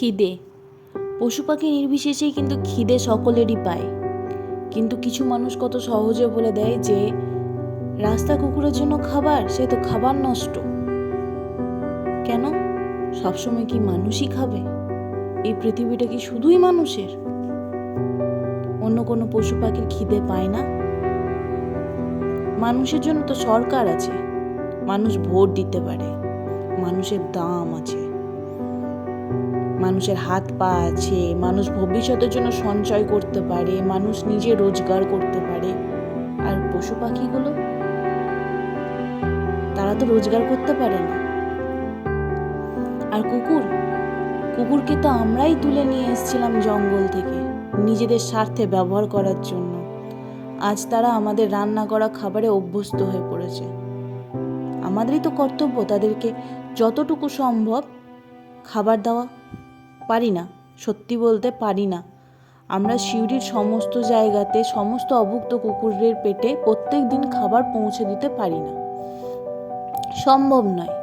খিদে। পশু পাখি নির্বিশেষেই কিন্তু খিদে সকলেরই পায়। কিন্তু কিছু মানুষ কত সহজে বলে দেয় যে, রাস্তা কুকুরের জন্য খাবার, সে তো খাবার নষ্ট। কেন? সবসময় কি মানুষই খাবে? এই পৃথিবীটা কি শুধুই মানুষের? অন্য কোনো পশু পাখির খিদে পায় না? মানুষের জন্য তো সরকার আছে। মানুষ ভোট দিতে পারে। মানুষের দাম আছে। মানুষের হাত পা আছে, মানুষ ভবিষ্যতের জন্য সঞ্চয় করতে পারে, মানুষ নিজে রোজগার করতে পারে। আর পশু পাখিগুলো? তারা তো রোজগার করতে পারে না। আর কুকুর? কুকুরকে তো আমরাই তুলে নিয়ে এসেছিলাম জঙ্গল থেকে, নিজেদের স্বার্থে ব্যবহার করার জন্য। আজ তারা আমাদের রান্না করা খাবারে অভ্যস্ত হয়ে পড়েছে। আমাদেরই তো কর্তব্য তাদেরকে যতটুকু সম্ভব খাবার দেওয়া। পারি না, সত্যি বলতে পারি না। আমরা সিউড়ির সমস্ত জায়গাতে সমস্ত অভুক্ত কুকুরের পেটে প্রত্যেক দিন খাবার পৌঁছে দিতে পারি না। সম্ভব নয়।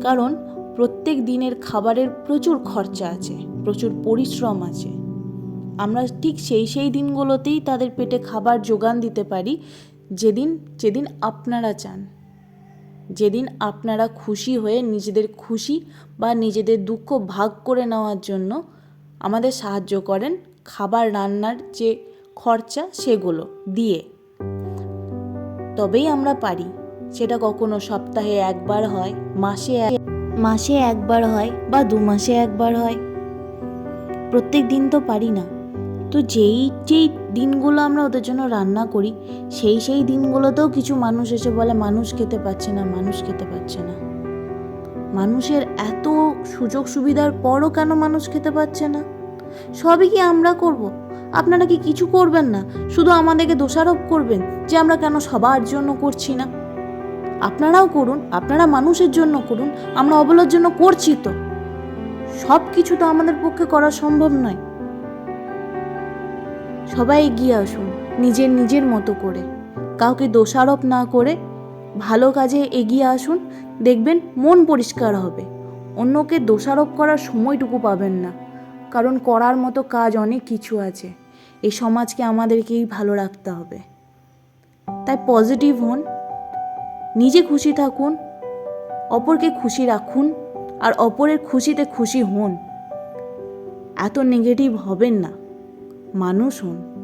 কারণ প্রত্যেক দিনের খাবারের প্রচুর খরচা আছে, প্রচুর পরিশ্রম আছে। আমরা ঠিক সেই সেই দিনগুলোতেই তাদের পেটে খাবার যোগান দিতে পারি, যেদিন যেদিন আপনারা চান। যেদিন আপনারা খুশি হয়ে নিজেদের খুশি বা নিজেদের দুঃখ ভাগ করে নেওয়ার জন্য আমাদের সাহায্য করেন খাবার রান্নার যে খরচা সেগুলো দিয়ে। তবেই আমরা পারি। সেটা কখনো সপ্তাহে একবার হয়, মাসে এক- মাসে একবার হয় বা দু মাসে একবার হয়। প্রত্যেক দিন তো পারি না। তো যেই যেই দিনগুলো আমরা ওদের জন্য রান্না করি, সেই সেই দিনগুলোতেও কিছু মানুষ এসে বলে, মানুষ খেতে পাচ্ছে না, মানুষ খেতে পাচ্ছে না। মানুষের এত সুযোগ সুবিধার পরও কেন মানুষ খেতে পাচ্ছে না? সবই কি আমরা করব? আপনারা কি কিছু করবেন না? শুধু আমাদেরকে দোষারোপ করবেন যে আমরা কেন সবার জন্য করছি না? আপনারাও করুন, আপনারা মানুষের জন্য করুন, আমরা অবলার জন্য করছি তো। সব কিছু তো আমাদের পক্ষে করা সম্ভব নয়। সবাই এগিয়ে আসুন, নিজের নিজের মতো করে। কাউকে দোষারোপ না করে ভালো কাজে এগিয়ে আসুন, দেখবেন মন পরিষ্কার হবে। অন্যকে দোষারোপ করার সময়টুকু পাবেন না, কারণ করার মতো কাজ অনেক কিছু আছে। এই সমাজকে আমাদেরকেই ভালো রাখতে হবে। তাই পজিটিভ হন, নিজে খুশি থাকুন, অপরকে খুশি রাখুন, আর অপরের খুশিতে খুশি হন। এত নেগেটিভ হবেন না। মানুষ হন।